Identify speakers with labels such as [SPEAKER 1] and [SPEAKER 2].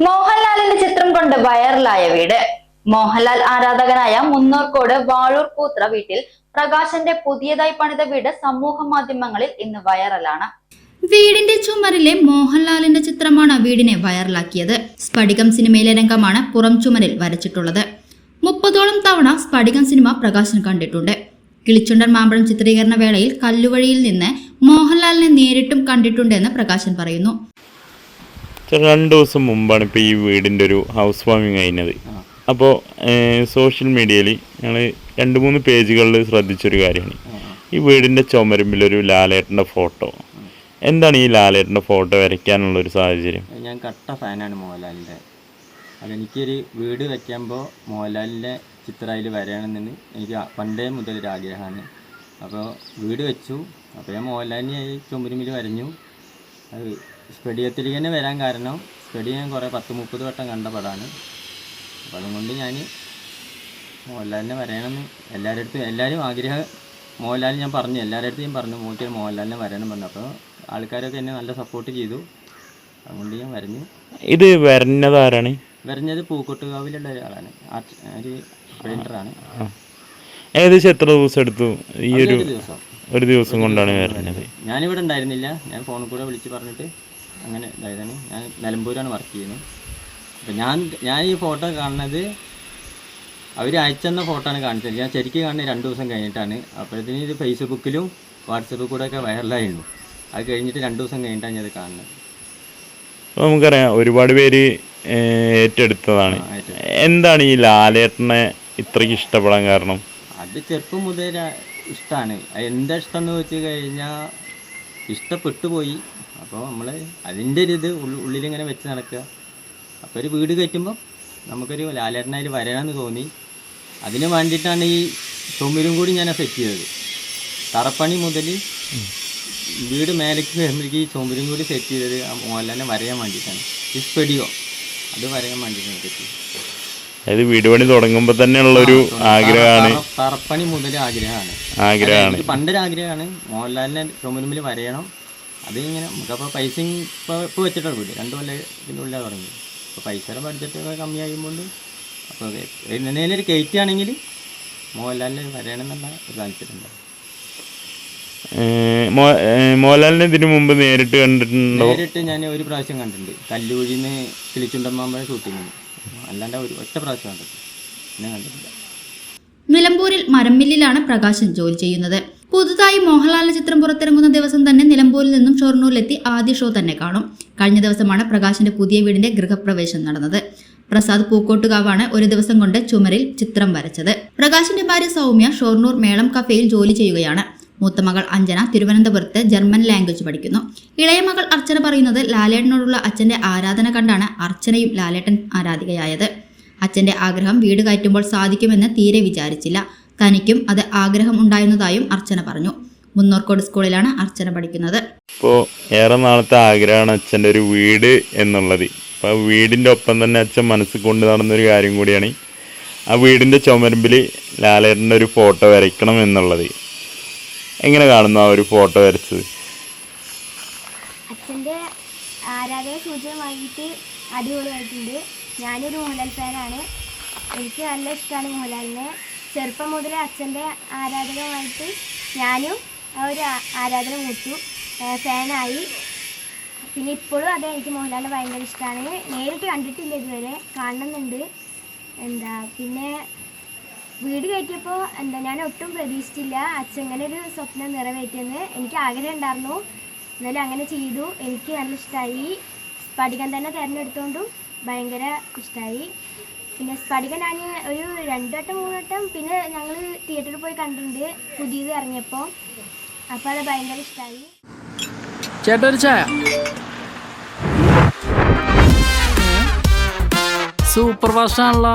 [SPEAKER 1] മോഹൻലാലിന്റെ ചിത്രം കൊണ്ട് വൈറലായ വീട്. മോഹൻലാൽ ആരാധകനായ മുന്നോർക്കോട് വാഴൂർ കൂത്ര വീട്ടിൽ പ്രകാശന്റെ പുതിയതായി പണിത വീട് സമൂഹ മാധ്യമങ്ങളിൽ ഇന്ന് വൈറലാണ്.
[SPEAKER 2] വീടിന്റെ ചുമരിലെ മോഹൻലാലിന്റെ ചിത്രമാണ് വീടിനെ വൈറലാക്കിയത്. സ്ഫടികം സിനിമയിലെ രംഗമാണ് പുറം ചുമരിൽ വരച്ചിട്ടുള്ളത്. മുപ്പതോളം തവണ സ്ഫടികം സിനിമ പ്രകാശൻ കണ്ടിട്ടുണ്ട്. കിളിച്ചുണ്ടൻ മാമ്പഴം ചിത്രീകരണ വേളയിൽ കല്ലുവഴിയിൽ നിന്ന് മോഹൻലാലിനെ നേരിട്ടും കണ്ടിട്ടുണ്ടെന്ന് പ്രകാശൻ പറയുന്നു.
[SPEAKER 3] ചേട്ടാ രണ്ട് ദിവസം മുമ്പാണ് ഇപ്പോൾ ഈ വീടിന്റെ ഒരു ഹൗസ് വാമിങ് കഴിഞ്ഞത്. അപ്പോൾ സോഷ്യൽ മീഡിയയിൽ ഞങ്ങൾ രണ്ട് മൂന്ന് പേജുകളിൽ ശ്രദ്ധിച്ചൊരു കാര്യമാണ്. ഈ വീടിന്റെ ചുമരുമ്പിലൊരു ലാലേട്ടന്റെ ഫോട്ടോ. എന്താണ് ഈ ലാലേട്ടന്റെ ഫോട്ടോ വരയ്ക്കാനുള്ള ഒരു സാഹചര്യം
[SPEAKER 4] ഞാൻ കട്ട ഫാനാണ് മോഹൻലാലിന്റെ. അതെനിക്കൊരു വീട് വയ്ക്കുമ്പോൾ മോഹൻലാലിന്റെ ചിത്രം അതിൽ വരണമെന്ന് എനിക്ക് പണ്ടേ മുതൽ ഒരു ആഗ്രഹമാണ്. അപ്പോൾ വീട് വെച്ചു. അപ്പോൾ ഞാൻ മോഹൻലാലിനെ ചുമരുമ്പിൽ ചുമരുമിൽ വരഞ്ഞു. അത് സ്പെഡിയത്തിലേക്ക് തന്നെ വരാൻ കാരണം സ്പെഡി ഞാൻ കുറേ പത്ത് മുപ്പത് വട്ടം കണ്ട പടമാണ് അപ്പോൾ അതുകൊണ്ട് ഞാൻ മോഹൻലാലിനെ വരണമെന്ന് എല്ലാവരുടെ അടുത്തും എല്ലാവരും ആഗ്രഹം മോഹൻലാൽ ഞാൻ പറഞ്ഞു എല്ലാവരുടെ അടുത്തും ഞാൻ പറഞ്ഞു മോയ്ക്ക് മോഹൻലാലിനെ വരണം പറഞ്ഞു. അപ്പോൾ ആൾക്കാരൊക്കെ എന്നെ നല്ല സപ്പോർട്ട് ചെയ്തു. അതുകൊണ്ട് ഞാൻ വരഞ്ഞു.
[SPEAKER 3] ഇത് വരഞ്ഞത് ആരാണ്?
[SPEAKER 4] വരഞ്ഞത് പൂക്കോട്ടുകാവിലുള്ള ഒരാളാണ്. ഒരു പെയിന്ററാണ്
[SPEAKER 3] ഏകദേശം എത്ര ദിവസം എടുത്തു ഈ ഒരു
[SPEAKER 4] ഒരു ദിവസം.
[SPEAKER 3] ഒരു ദിവസം കൊണ്ടാണ് വരഞ്ഞത്?
[SPEAKER 4] ഞാനിവിടെ ഉണ്ടായിരുന്നില്ല. ഞാൻ ഫോണിൽ കൂടെ വിളിച്ച് പറഞ്ഞിട്ട് അങ്ങനെ ഇതായതാണ് ഞാൻ നിലമ്പൂരാണ് വർക്ക് ചെയ്യുന്നത്. അപ്പം ഞാൻ ഞാൻ ഈ ഫോട്ടോ കാണുന്നത് അവർ അയച്ചെന്ന ഫോട്ടോ ആണ് കാണിച്ചത്. ഞാൻ ശരിക്കും കാണുന്നത് രണ്ട് ദിവസം കഴിഞ്ഞിട്ടാണ്. അപ്പോഴത്തേന് ഇത് ഫേസ്ബുക്കിലും വാട്സപ്പിൽ കൂടെ ഒക്കെ വൈറലായിരുന്നു അത് കഴിഞ്ഞിട്ട് രണ്ട് ദിവസം കഴിഞ്ഞിട്ടാണ് ഞാൻ ഇത് കാണുന്നത്.
[SPEAKER 3] അപ്പോൾ നമുക്കറിയാം ഒരുപാട് പേര് ഏറ്റെടുത്തതാണ്. എന്താണ് ഈ ലാലേട്ടനെ ഇത്രയ്ക്ക് ഇഷ്ടപ്പെടാൻ കാരണം?
[SPEAKER 4] അത് ചെറുപ്പം മുതൽ ഇഷ്ടമാണ് എന്താ ഇഷ്ടം എന്ന് വെച്ച് കഴിഞ്ഞാൽ ഇഷ്ടപ്പെട്ടു പോയി അപ്പോൾ നമ്മൾ അതിന്റെ ഒരു ഇത് ഉള്ളി- ഉള്ളിലിങ്ങനെ വെച്ച് നടക്കുക. അപ്പോൾ ഒരു വീട് കയറ്റുമ്പോൾ നമുക്കൊരു ലാലേട്ടനായി വരണമെന്ന് തോന്നി. അതിന് വേണ്ടിയിട്ടാണ് ഈ ചുമരും കൂടി ഞാൻ സെറ്റ് ചെയ്തത്. തറപ്പണി മുതൽ വീട് മേലേക്ക് വരുമ്പോഴേക്ക് ഈ ചുമരും കൂടി സെറ്റ് ചെയ്തത് മോഹൻലാലിനെ വരയാൻ വേണ്ടിയിട്ടാണ്. ഈ സ്പെഡിയോ അത് വരയാൻ വേണ്ടിയിട്ടാണ് സെറ്റ് ചെയ്തത്.
[SPEAKER 3] അതായത് വീട് പണി തുടങ്ങുമ്പോൾ തന്നെയുള്ളൊരു ആഗ്രഹമാണ്.
[SPEAKER 4] തറ- തറപ്പണി മുതൽ ആഗ്രഹമാണ്.
[SPEAKER 3] ആഗ്രഹമാണ്.
[SPEAKER 4] പണ്ടൊരു ആഗ്രഹമാണ് മോഹൻലാലിനെ ചുമരുമ്പിൽ വരയണം. അത് ഇങ്ങനെ നമുക്കപ്പോൾ പൈസ ഇപ്പോൾ ഇപ്പോൾ വെച്ചിട്ടാണ് വീട്. രണ്ടു കൊല്ലം ഉള്ളിൽ തുടങ്ങി. അപ്പോൾ പൈസയുടെ ബഡ്ജറ്റ് കമ്മിയാകുമ്പോൾ അപ്പോൾ എന്തെങ്കിലും ഒരു കയറ്റി ആണെങ്കിൽ മോഹൻലാലിന് വരയണം എന്നുള്ള ഒരു താല്പര്യമുണ്ട്.
[SPEAKER 3] മോ- ഏഹ് മോഹൻലാലിനെ ഇതിനു മുമ്പ് നേരിട്ട് കണ്ടിട്ടുണ്ട്?
[SPEAKER 4] നേരിട്ട് ഞാൻ ഒരു പ്രാവശ്യം കണ്ടിട്ടുണ്ട്. കല്ലൂരിന്ന് കിളിച്ചുണ്ടമ്മാമ്പഴ ഷൂട്ടിങ്ങിന് അല്ലാണ്ട് ഒരു ഒറ്റ പ്രാവശ്യം കണ്ടിട്ടുണ്ട് പിന്നെ കണ്ടിട്ടില്ല.
[SPEAKER 2] നിലമ്പൂരിൽ മരമില്ലിലാണ് പ്രകാശൻ ജോലി ചെയ്യുന്നത്. പുതുതായി മോഹൻലാലിന്റെ ചിത്രം പുറത്തിറങ്ങുന്ന ദിവസം തന്നെ നിലമ്പൂരിൽ നിന്നും ഷൊർണൂരിലെത്തി ആദ്യ ഷോ തന്നെ കാണും. കഴിഞ്ഞ ദിവസമാണ് പ്രകാശിന്റെ പുതിയ വീടിന്റെ ഗൃഹപ്രവേശം നടന്നത്. പ്രസാദ് പൂക്കോട്ടുകാവാണ് ഒരു ദിവസം കൊണ്ട് ചുമരിൽ ചിത്രം വരച്ചത്. പ്രകാശിന്റെ ഭാര്യ സൗമ്യ ഷൊർണൂർ മേളം കഫേയിൽ ജോലി ചെയ്യുകയാണ്. മൂത്ത മകൾ അഞ്ജന തിരുവനന്തപുരത്ത് ജർമ്മൻ ലാംഗ്വേജ് പഠിക്കുന്നു. ഇളയ മകൾ അർച്ചന പറയുന്നത് ലാലേട്ടനോടുള്ള അച്ഛന്റെ ആരാധന കണ്ടാണ് അർച്ചനയും ലാലേട്ടൻ ആരാധികയായത്. അച്ഛന്റെ ആഗ്രഹം വീട് കയറ്റുമ്പോൾ സാധിക്കുമെന്ന് തീരെ വിചാരിച്ചില്ല. തനിക്കും അത് ആഗ്രഹം ഉണ്ടായിരുന്നതായും അർച്ചന പറഞ്ഞു. മുന്നോർക്കോട് സ്കൂളിലാണ് അർച്ചന പഠിക്കുന്നത്.
[SPEAKER 3] ഇപ്പോൾ ഏറെ നാളത്തെ ആഗ്രഹമാണ് അച്ഛന്റെ ഒരു വീട് എന്നുള്ളത്. അപ്പോൾ വീടിന്റെ ഒപ്പം തന്നെ അച്ഛൻ മനസ്സിൽ കൊണ്ട് നടന്നൊരു കാര്യം കൂടിയാണ്. ആ വീടിന്റെ ചുമരമ്പിൽ ലാലേട്ടന്റെ ഒരു ഫോട്ടോ വരയ്ക്കണം എന്നുള്ളത്. എങ്ങനെ കാണുന്നു ആ ഒരു ഫോട്ടോ വരച്ചത്?
[SPEAKER 5] അച്ഛന്റെ ആരാധന സൂചകമായിട്ട് അടിപൊളിയായിട്ടുണ്ട്. ഞാനൊരു മോഹൻലാൽ ഫാനാണ്. എനിക്ക് നല്ല ഇഷ്ടമാണ് മോഹൻലാലിനെ. ചെറുപ്പം മുതലേ അച്ഛന്റെ ആരാധകമായിട്ട് ഞാനും ആ ഒരു ആരാധന മൂത്തു ഫാനായി. പിന്നെ ഇപ്പോഴും അതെ എനിക്ക് മോഹൻലാലിനെ ഭയങ്കര ഇഷ്ടമാണ്. നേരിട്ട് കണ്ടിട്ടില്ല ഇതുവരെ. കാണണമെന്നുണ്ട് എന്താ പിന്നെ വീട് കയറ്റിയപ്പോൾ എന്താ ഞാൻ ഒട്ടും പ്രതീക്ഷിച്ചില്ല. അച്ഛൻ ഇങ്ങനെ ഒരു സ്വപ്നം നിറവേറ്റിയെന്ന് എനിക്ക് ആഗ്രഹം ഉണ്ടായിരുന്നു. എന്നാലും അങ്ങനെ ചെയ്തു. എനിക്ക് നല്ല ഇഷ്ടമായി സ്ഫടികം തന്നെ തിരഞ്ഞെടുത്തുകൊണ്ടും ഭയങ്കര ഇഷ്ടമായി പിന്നെ സ്ഫടികം ഞാൻ ഒരു രണ്ടു വട്ടം മൂന്ന് വട്ടം പിന്നെ ഞങ്ങൾ തിയേറ്ററിൽ പോയി കണ്ടിട്ടുണ്ട്. പുതിയത് ഇറങ്ങിയപ്പോൾ അപ്പോൾ അത് ഭയങ്കര ഇഷ്ടമായി
[SPEAKER 6] ചേട്ടാ ഒരു ചായ. സൂപ്പർ ഫാസ്റ്റ് ആണല്ലോ